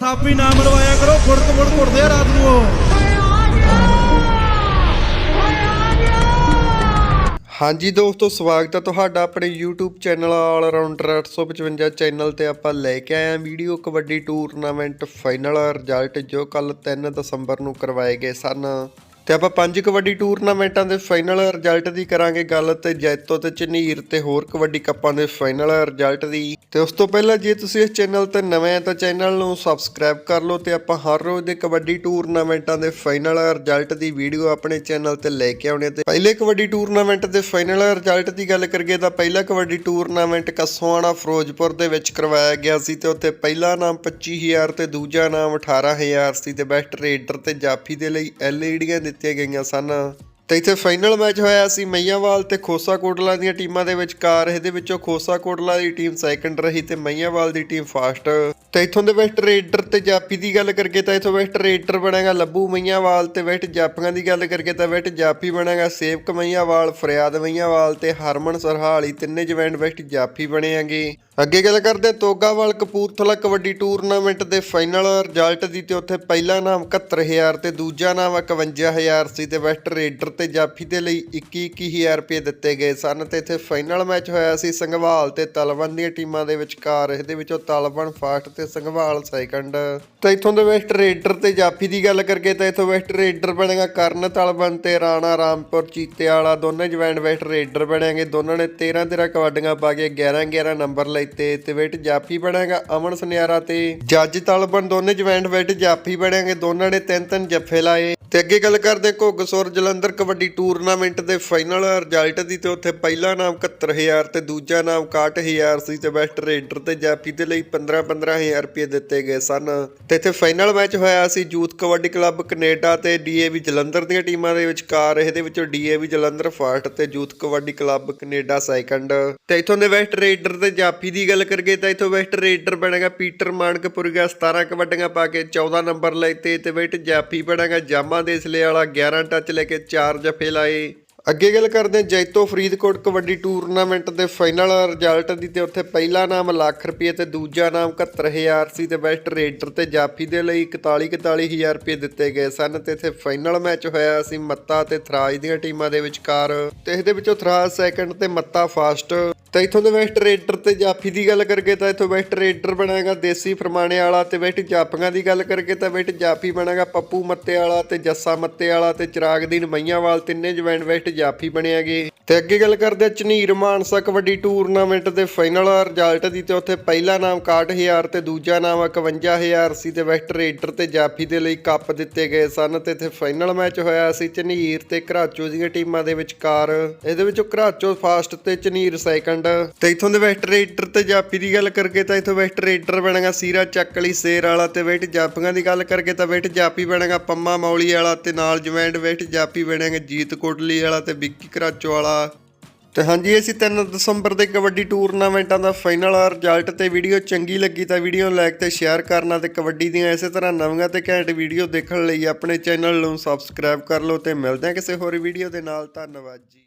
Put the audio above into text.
ਥਾਪੀ ਨਾ ਮਰਵਾਇਆ ਕਰੋ ਫੁੜਕ ਫੁੜ ਘੁੱਟਦੇ ਆ ਰਾਤ ਨੂੰ ਉਹ। ਹਾਂਜੀ ਦੋਸਤੋ, ਸਵਾਗਤ ਹੈ ਤੁਹਾਡਾ ਆਪਣੇ YouTube channel all rounder 855 channel ਤੇ ਆਪਾਂ ਲੈ ਕੇ ਆਏ ਹਾਂ video kabaddi tournament final result ਜੋ ਕੱਲ 3 ਦਸੰਬਰ ਨੂੰ ਕਰਵਾਏ ਗਏ ਸਨ। ਤੇ ਆਪਾਂ ਪੰਜ ਕਬੱਡੀ ਟੂਰਨਾਮੈਂਟਾਂ ਦੇ ਫਾਈਨਲ ਰਿਜ਼ਲਟ ਦੀ ਕਰਾਂਗੇ ਗੱਲ ਤੇ ਜੈਤੋ ਤੇ ਝਨੀਰ ਤੇ ਹੋਰ ਕਬੱਡੀ ਕੱਪਾਂ ਦੇ ਫਾਈਨਲ ਰਿਜ਼ਲਟ ਦੀ। ਤੇ ਉਸ ਤੋਂ ਪਹਿਲਾਂ ਜੇ ਤੁਸੀਂ ਇਸ ਚੈਨਲ ਤੇ ਨਵੇਂ ਆ ਤਾਂ ਚੈਨਲ ਨੂੰ ਸਬਸਕ੍ਰਾਈਬ ਕਰ ਲਓ ਤੇ ਆਪਾਂ ਹਰ ਰੋਜ਼ ਦੇ ਕਬੱਡੀ ਟੂਰਨਾਮੈਂਟਾਂ ਦੇ ਫਾਈਨਲ ਰਿਜ਼ਲਟ ਦੀ ਵੀਡੀਓ ਆਪਣੇ ਚੈਨਲ ਤੇ ਲੈ ਕੇ ਆਉਣੇ ਤੇ ਪਹਿਲੇ ਕਬੱਡੀ ਟੂਰਨਾਮੈਂਟ ਦੇ ਫਾਈਨਲ ਰਿਜ਼ਲਟ ਦੀ ਗੱਲ ਕਰੀਏ ਤਾਂ ਪਹਿਲਾ ਕਬੱਡੀ ਟੂਰਨਾਮੈਂਟ ਕੱਸੋਆਣਾ ਫਿਰੋਜ਼ਪੁਰ ਦੇ ਵਿੱਚ ਕਰਵਾਇਆ ਗਿਆ ਸੀ ਤੇ ਉੱਥੇ ਪਹਿਲਾ ਨਾਮ 25000 ਤੇ ਦੂਜਾ ਨਾਮ 18000 ਸੀ ਤੇ ਬੈਸਟ ਰੇਡਰ ਤੇ ਜਾਫੀ ਦੇ ਲਈ ਐਲਈਡੀਆਂ ਦਿੱਤੀਆਂ ਗਈਆਂ ਸਨ। ਤੇ ਇੱਥੇ ਫਾਈਨਲ ਮੈਚ ਹੋਇਆ ਸੀ ਮਈਆਂਵਾਲ ਤੇ ਖੋਸਾ ਕੋਟਲਾ ਦੀਆਂ ਟੀਮਾਂ ਦੇ ਵਿਚਕਾਰ। ਇਹਦੇ ਵਿੱਚੋਂ ਖੋਸਾ ਕੋਟਲਾ ਦੀ ਟੀਮ ਸੈਕੰਡ ਰਹੀ ਤੇ ਮਈਆਂਵਾਲ ਦੀ ਟੀਮ ਫਾਸਟ ਤੇ ਇਥੋਂ ਦੇ ਵੈਸਟ ਰੇਡਰ ਤੇ ਜਾਪੀ ਦੀ ਗੱਲ ਕਰਕੇ ਤਾਂ ਇਥੋਂ ਵੈਸਟ ਰੇਡਰ ਬਣੇਗਾ, ਲੱਭੂ ਮਈਆਂਵਾਲ ਤੇ ਵੈਸਟ ਜਾਪੀਆਂ ਦੀ ਗੱਲ ਕਰਕੇ ਤਾਂ ਵੈਸਟ ਜਾਪੀ ਬਣੇਗਾ, ਸੇਵਕ ਮਈਆਂਵਾਲ, ਫਰਿਆਦ ਮਈਆਂਵਾਲ ਤੇ ਹਰਮਨ ਸਰਹਾਲੀ, ਤਿੰਨੇ ਜਵੈਂਟ ਵੈਸਟ ਜਾਪੀ ਬਣੇ ਆਂਗੇ ਅੱਗੇ ਗੱਲ ਕਰਦੇ ਤੋਗਾਵਾਲ ਕਪੂਰਥਲਾ ਕਬੱਡੀ ਟੂਰਨਾਮੈਂਟ ਦੇ ਫਾਈਨਲ ਰਿਜ਼ਲਟ ਦੀ ਤੇ ਉੱਥੇ ਪਹਿਲਾ ਨਾਮ 71000 ਤੇ ਦੂਜਾ ਨਾਮ 51000 ਸੀ ਤੇ ਵੈਸਟ ਰੇਡਰ ਤੇ ਜਾਫੀ ਦੇ ਲਈ 21-21000 ਰੁਪਏ ਦਿੱਤੇ ਗਏ ਸਨ ਤੇ ਇੱਥੇ ਫਾਈਨਲ ਮੈਚ ਹੋਇਆ ਸੀ ਸੰਘਵਾਲ ਤੇ ਤਲਵਣ ਦੀਆਂ ਟੀਮਾਂ ਦੇ ਵਿਚਕਾਰ, ਇਹਦੇ ਵਿੱਚੋਂ ਤਲਵਣ ਫਾਸਟ ਤੇ ਸੰਘਵਾਲ ਸੈਕੰਡ ਤੇ ਇਥੋਂ ਦੇ ਵੈਸਟ ਰੇਡਰ ਤੇ ਜਾਫੀ ਦੀ ਗੱਲ ਕਰਕੇ ਤਾਂ ਇਥੋਂ ਵੈਸਟ ਰੇਡਰ ਬਣੇਗਾ ਕਰਨ ਤਲਵਣ ਤੇ ਰਾਣਾ ਰਾਮਪੁਰ ਚੀਤੇ ਵਾਲਾ ਦੋਨੇ ਜਵੈਂਟ ਵੈਸਟ ਰੇਡਰ ਬਣੇਗੇ। ਦੋਨਾਂ ਨੇ 13 13 ਕਬੱਡੀਆਂ ਪਾ ਕੇ 11 11 ਨੰਬਰ ਲੈਤੇ ਤੇ ਵੈਟ ਜਾਫੀ ਬਣੇਗਾ ਅਮਨ ਸੁਨਿਆਰਾ ਤੇ। ਜੱਜ ਤਲਬਨ ਦੋਨੇ ਜਵੈਂਟ ਵੈਟ ਜਾਫੀ ਬਣੇਗੇ। ਦੋਨਾਂ ਨੇ ਤਿੰਨ ਤਿੰਨ ਜੱਫੇ ਲਾਏ। ਤੇ ਅੱਗੇ ਗੱਲ ਕਰਦੇ ਘੁੱਗਸੁਰ ਜਲੰਧਰ ਕਬੱਡੀ ਟੂਰਨਾਮੈਂਟ ਦੇ ਫਾਈਨਲ ਰਿਜ਼ਲਟ ਦੀ ਤੇ ਉੱਥੇ ਪਹਿਲਾ ਨਾਮ 71000 ਤੇ ਦੂਜਾ ਨਾਮ 61000 ਸੀ ਤੇ ਬੈਸਟ ਰੇਡਰ ਤੇ ਜਾਫੀ ਦੇ ਲਈ 15 15000 ਰੁਪਏ ਦਿੱਤੇ ਗਏ ਸਨ। ਤੇ ਇੱਥੇ ਫਾਈਨਲ ਮੈਚ ਹੋਇਆ ਸੀ ਯੂਥ ਕਬੱਡੀ ਕਲੱਬ ਕੈਨੇਡਾ ਤੇ ਡੀਏਵੀ ਜਲੰਧਰ ਦੀਆਂ ਟੀਮਾਂ ਦੇ ਵਿਚਕਾਰ। ਇਹਦੇ ਵਿੱਚੋਂ ਡੀਏਵੀ ਜਲੰਧਰ ਫਸਟ ਤੇ youth kabaddi club Canada second. ਤੇ ਇਥੋਂ ਦੇ ਵੈਸਟ ਰੇਡਰ ਤੇ ਜਾਫੀ ਦੀ ਗੱਲ ਕਰੀਏ ਤਾਂ ਇਥੋਂ ਵੈਸਟ ਰੇਡਰ ਬਣੇਗਾ ਪੀਟਰ ਮਾਨਕਪੁਰੀਆ 17 ਕਬੱਡੀਆਂ ਪਾ ਕੇ 14 ਨੰਬਰ ਲੈਤੇ ਤੇ ਵੈਸਟ ਜਾਫੀ ਬਣੇਗਾ ਜਾਮਾ ਦੇਸਲੇ ਵਾਲਾ 11 ਟੱਚ ਲੈ ਕੇ 4 ਜਫੇ ਲਾਏ। ਅੱਗੇ ਗੱਲ ਕਰਦੇ ਜੈਤੋ ਫਰੀਦਕੋਟ ਕਬੱਡੀ ਟੂਰਨਾਮੈਂਟ ਦੇ ਫਾਈਨਲ ਰਿਜ਼ਲਟ ਦੀ ਤੇ ਉੱਥੇ ਪਹਿਲਾ ਨਾਮ ਲੱਖ ਰੁਪਏ ਤੇ ਦੂਜਾ ਨਾਮ 71000 ਸੀ ਤੇ ਬੈਸਟ ਰੇਡਰ ਤੇ ਜਾਫੀ ਦੇ ਲਈ 41 41000 ਰੁਪਏ ਦਿੱਤੇ ਗਏ ਸਨ ਤੇ ਇੱਥੇ ਫਾਈਨਲ ਮੈਚ ਹੋਇਆ ਸੀ ਮੱਤਾ ਤੇ ਥਰਾਜ ਦੀਆਂ ਟੀਮਾਂ ਦੇ ਵਿਚਕਾਰ ਤੇ ਇਹਦੇ ਵਿੱਚੋਂ ਥਰਾਜ ਸੈਕੰਡ ਤੇ ਮੱਤਾ ਫਾਸਟ ਤਾਂ ਇਥੋਂ ਦੇ ਵੈਸਟ ਰੇਡਰ ਤੇ ਜਾਫੀ ਦੀ ਗੱਲ ਕਰਕੇ ਤਾਂ ਇਥੋਂ ਵੈਸਟ ਰੇਡਰ ਬਣੇਗਾ ਦੇਸੀ ਫਰਮਾਣੇ ਵਾਲਾ ਤੇ ਵੈਸਟ ਜਾਪੀਆਂ ਦੀ ਗੱਲ ਕਰਕੇ ਤਾਂ ਵੈਸਟ ਜਾਫੀ ਬਣੇਗਾ ਪੱਪੂ ਮੱਤੇ ਵਾਲਾ ਤੇ ਜੱਸਾ ਮੱਤੇ ਵਾਲਾ ਤੇ ਚਿਰਾਗਦੀਨ ਮਈਆਂਵਾਲ ਤਿੰਨੇ ਜਵੈਂਟ ਵੈਸਟ ਜਾਫੀ ਬਣਿਆਗੇ। ਤੇ ਅੱਗੇ ਗੱਲ ਕਰਦੇ ਹਾਂ ਝਨੀਰ ਮਾਨਸਾ ਕਬੱਡੀ ਟੂਰਨਾਮੈਂਟ ਦੇ ਫਾਈਨਲ ਰਿਜ਼ਲਟ ਦੀ ਤੇ ਉੱਥੇ ਪਹਿਲਾ ਨਾਮ 61000 ਤੇ ਦੂਜਾ ਨਾਮ 51000 ਸੀ ਤੇ ਵੈਸਟ ਰੇਡਰ ਤੇ ਜਾਫੀ ਦੇ ਲਈ ਕੱਪ ਦਿੱਤੇ ਗਏ ਸਨ ਤੇ ਇੱਥੇ ਫਾਈਨਲ ਮੈਚ ਹੋਇਆ ਸੀ ਝਨੀਰ ਤੇ ਘਰਾਚੋ ਦੀਆਂ ਟੀਮਾਂ ਦੇ ਵਿਚਕਾਰ। ਇਹਦੇ ਵਿੱਚੋਂ ਘਰਾਚੋ ਫਾਸਟ ਤੇ ਝਨੀਰ ਸੈਕੰਡ ਤੇ ਇਥੋਂ ਦੇ ਵੈਸਟ ਰੇਡਰ ਤੇ ਜਾਫੀ ਦੀ ਗੱਲ ਕਰਕੇ ਤਾਂ ਇਥੋਂ ਵੈਸਟ ਰੇਡਰ ਬਣੇਗਾ ਸੀਰਾ ਚੱਕਲੀ ਸੇਰ ਵਾਲਾ ਤੇ ਵੈਟ ਜਾਪੀਆਂ ਦੀ ਗੱਲ ਕਰਕੇ ਤਾਂ ਵੈਟ ਜਾਪੀ ਬਣੇਗਾ ਪੰਮਾ ਮੌਲੀ ਵਾਲਾ ਤੇ ਨਾਲ ਜਵੈਂਡ ਵੈਟ ਜਾਪੀ ਬਣੇਗਾ ਜੀਤ ਕੋਟਲੀ ਵਾਲਾ ਤੇ ਵਿੱਕੀ ਘਰਾਚੋ ਵਾਲਾ। ਤੇ ਹਾਂਜੀ, ਅਸੀਂ 3 ਦਸੰਬਰ ਦੇ ਕਬੱਡੀ ਟੂਰਨਾਮੈਂਟਾਂ ਦਾ ਫਾਈਨਲ ਰਿਜ਼ਲਟ ਤੇ ਵੀਡੀਓ ਚੰਗੀ ਲੱਗੀ ਤਾਂ ਵੀਡੀਓ ਨੂੰ ਲਾਈਕ ਤੇ ਸ਼ੇਅਰ ਕਰਨਾ ਤੇ ਕਬੱਡੀ ਦੀਆਂ ਇਸੇ ਤਰ੍ਹਾਂ ਨਵੀਆਂ ਤੇ ਘੈਂਟ ਵੀਡੀਓ ਦੇਖਣ ਲਈ ਆਪਣੇ ਚੈਨਲ ਨੂੰ ਸਬਸਕ੍ਰਾਈਬ ਕਰ ਲਓ ਤੇ ਮਿਲਦੇ ਹਾਂ ਕਿਸੇ ਹੋਰ ਵੀਡੀਓ ਦੇ ਨਾਲ। ਧੰਨਵਾਦ ਜੀ।